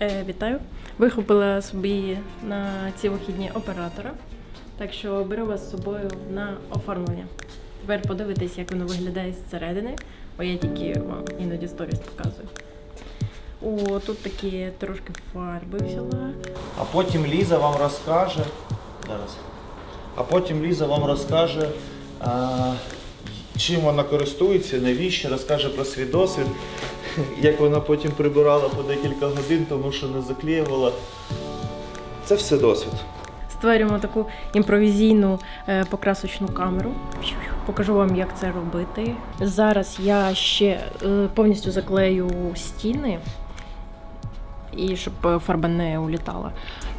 Е, вітаю. Вихопила собі на ці вихідні оператора. Так що беру вас з собою на оформлення. Тепер подивитись, як воно виглядає зсередини, бо я тільки вам іноді сторіс показую. О, тут такі трошки фарби взяла. А потім Ліза вам розкаже. Зараз. А потім Ліза вам розкаже, а, чим вона користується, навіщо, розкаже про свій досвід, як вона потім прибирала по декілька годин, тому що не заклеювала. Це все досвід. Створюємо таку імпровізійну е, покрасочну камеру. Покажу вам, як це робити. Зараз я ще е, повністю заклею стіни, і щоб е, фарба не улітала.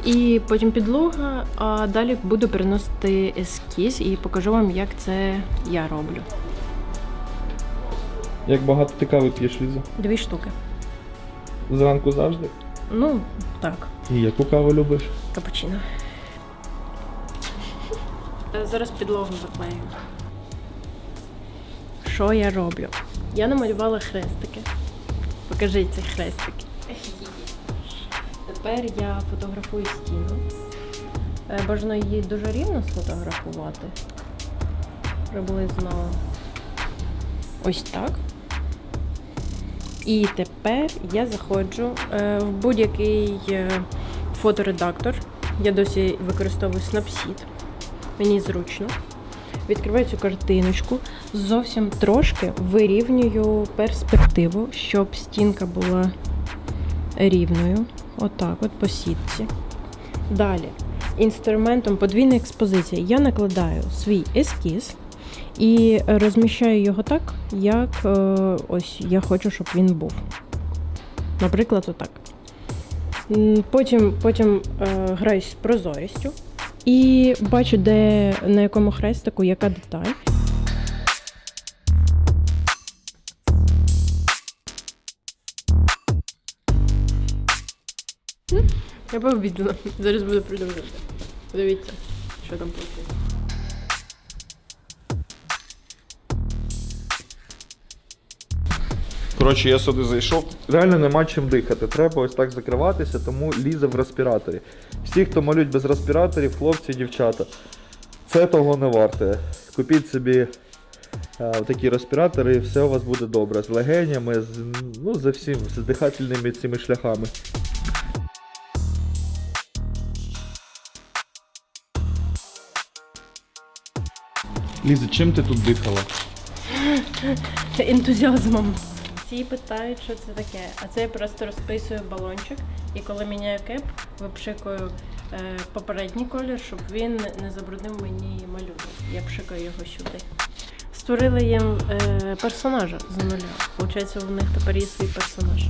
І потім підлога, а далі буду переносити ескіз і покажу вам, як це я роблю. Як багато ти кави п'єш, Ліза? Дві штуки. Зранку завжди? Ну, так. І яку каву любиш? Капучино. Е, Зараз підлогу заклею. Що я роблю? Я намалювала хрестики. Покажіть ці хрестики. Тепер я фотографую стіну. Е, Бажано її дуже рівно сфотографувати. Приблизно ось так. І тепер я заходжу е, в будь-який е, фоторедактор. Я досі використовую Snapseed. Мені зручно. Відкриваю цю картиночку, зовсім трошки вирівнюю перспективу, щоб стінка була рівною. Отак, от по сітці. Далі, інструментом подвійної експозиції я накладаю свій ескіз і розміщаю його так, як е, ось я хочу, щоб він був. Наприклад, отак. Потім, потім е, граюсь з прозорістю і бачу, де на якому хрестику яка деталь. Я пообідала. Зараз буду продовжувати. Подивіться, що там вийшло. Коротше, я сюди зайшов. Реально нема чим дихати. Треба ось так закриватися, тому лізе в респіраторі. Всі, хто малюють без респіраторів, хлопці, дівчата, це того не варте. Купіть собі е, такі респіратори, і все у вас буде добре. З легенями, з, ну, за всім, з дихательними цими шляхами. Ліза, чим ти тут дихала? ентузіазмом. Всі питають, що це таке. А це я просто розписую балончик, і коли міняю кеп, випшикую е, попередній колір, щоб він не забруднив мені малюнок. Я пшикаю його сюди. Створили їм е, персонажа з нуля. Получається, у них тепер є свій персонаж.